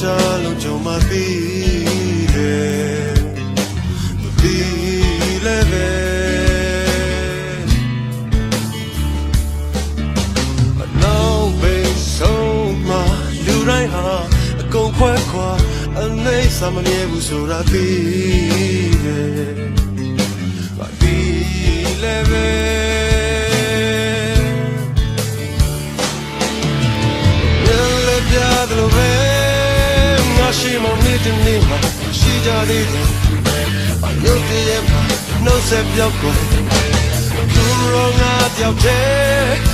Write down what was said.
ချာအိုမုတ်ချာလုံးကြုံမပြီးတယ်မပြီးလည်းပဲအနောက်ဘေးဆုံးမှာလူတိုင်းဟာအကုန်ခွဲခွာအနေဆာမမြဲဘူးဆိုတာပြီးတယ် Nascimo mi tenima Si già di te Ma io ti amo Non sei più con Tu non hai ti ho te Me io